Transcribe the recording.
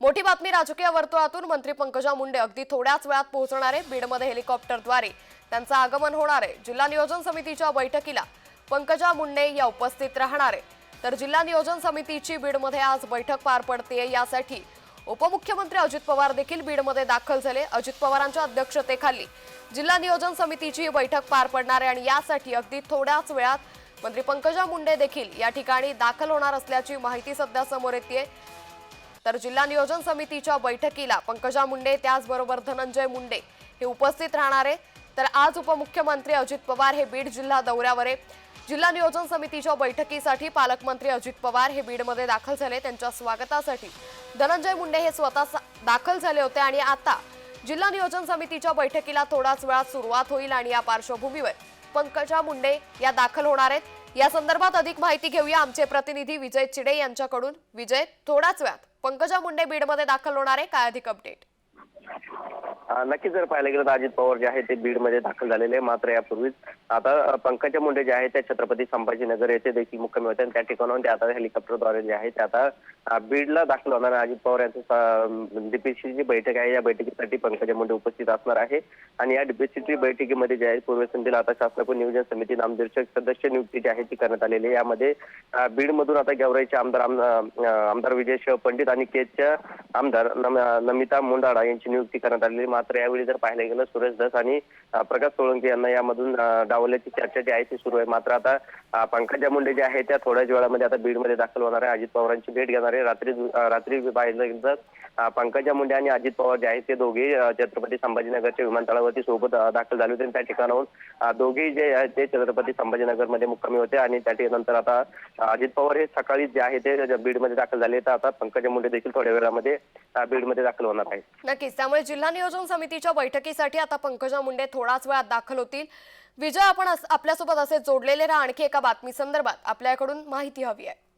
मोठी बातमी राजकीय वर्तुळातून मंत्री पंकजा मुंडे अगदी थोड्याच वेळात पोहोचणार आहे बीडमध्ये हेलिकॉप्टरद्वारे त्यांचं आगमन होणार आहे. जिल्हा नियोजन समितीच्या बैठकीला पंकजा मुंडे या उपस्थित राहणार आहे तर जिल्हा नियोजन समितीची बीडमध्ये आज बैठक पार पडते यासाठी उपमुख्यमंत्री अजित पवार देखील बीडमध्ये दाखल झाले. अजित पवारांच्या अध्यक्षतेखाली जिल्हा नियोजन समितीची बैठक पार पडणार आहे आणि यासाठी अगदी थोड्याच वेळात मंत्री पंकजा मुंडे देखील या ठिकाणी दाखल होणार असल्याची माहिती सध्या समोर येते तर जिल्हा नियोजन समितीच्या बैठकीला पंकजा मुंडे त्याचबरोबर धनंजय मुंडे हे उपस्थित राहणार. आहे तर आज उपमुख्यमंत्री अजित पवार हे बीड जिल्हा दौऱ्यावर. आहे जिल्हा नियोजन समितीच्या बैठकीसाठी पालकमंत्री अजित पवार हे बीडमध्ये दाखल झाले. त्यांच्या स्वागतासाठी धनंजय मुंडे हे स्वतः सा- दाखल झाले होते आणि आता जिल्हा नियोजन समितीच्या बैठकीला थोडाच वेळात सुरुवात होईल आणि या पार्श्वभूमीवर पंकजा मुंडे या दाखल होणार आहेत. या संदर्भात अधिक माहिती घेऊया आमचे प्रतिनिधी विजय चिडे यांच्याकडून. विजय थोड्याच वेळात पंकजा मुंडे बीडमध्ये दाखल होणार आहे काय अधिक अपडेट नक्कीच जर पाहायला गेलं तर अजित पवार जे आहे ते बीडमध्ये दाखल झालेले आहे. मात्र यापूर्वीच आता पंकजा मुंडे जे आहेत ते छत्रपती संभाजीनगर येथे देखील मुक्कामी होते आणि त्या ठिकाणाहून ते आता हेलिकॉप्टरद्वारे जे आहे ते आता बीडला दाखल होणार अजित पवार यांचं डीपीसी जी बैठक आहे या बैठकीसाठी पंकजा मुंडे उपस्थित असणार आहे. आणि या डीपीसीची बैठकीमध्ये जे आहे पूर्व संध्येला आता शासनाकडून नियोजन समिती नामनिर्देशक सदस्य नियुक्ती जी आहे ती करण्यात आलेली आहे. यामध्ये बीड बीडमधून आता गेवराईचे आमदार आमदार विजय श पंडित आणि केजच्या आमदार नमिता मुंडाडा यांची नियुक्ती करण्यात आलेली मात्र यावेळी जर पाहायला गेलं सुरेश दस आणि प्रकाश सोळंकी यांना यामधून डावल्याची चर्चा जी आहे ती सुरू आहे. मात्र आता पंकजा मुंडे जे आहे त्या थोड्याच वेळामध्ये आता बीडमध्ये दाखल होणार आहे. अजित पवारांची भेट घेणार आहे. रात्री रात्री पाहिलं पंकजा मुंडे आणि अजित पवार जे आहेत ते दोघे छत्रपती संभाजीनगरच्या विमानतळावरती सोबत दाखल झाले होते. त्या ठिकाणाहून अ, दोघेही जे आहेत ते छत्रपती संभाजीनगरमध्ये मुक्कामी होते. आणि त्या ठिकाणी नंतर आता अजित पवार हे सकाळी जे आहे ते बीडमध्ये दाखल झाले. तर आता पंकजा मुंडे देखील थोड्या वेळामध्ये बीडमध्ये दाखल होणार आहेत. नक्कीच. त्यामुळे जिल्हा नियोजन समितीच्या बैठकीसाठी आता पंकजा मुंडे थोडाच वेळात दाखल होतील. विजय आपण आपल्यासोबत असे जोडलेले राहा. आणखी एका बातमी संदर्भात आपल्याकडून माहिती हवी आहे.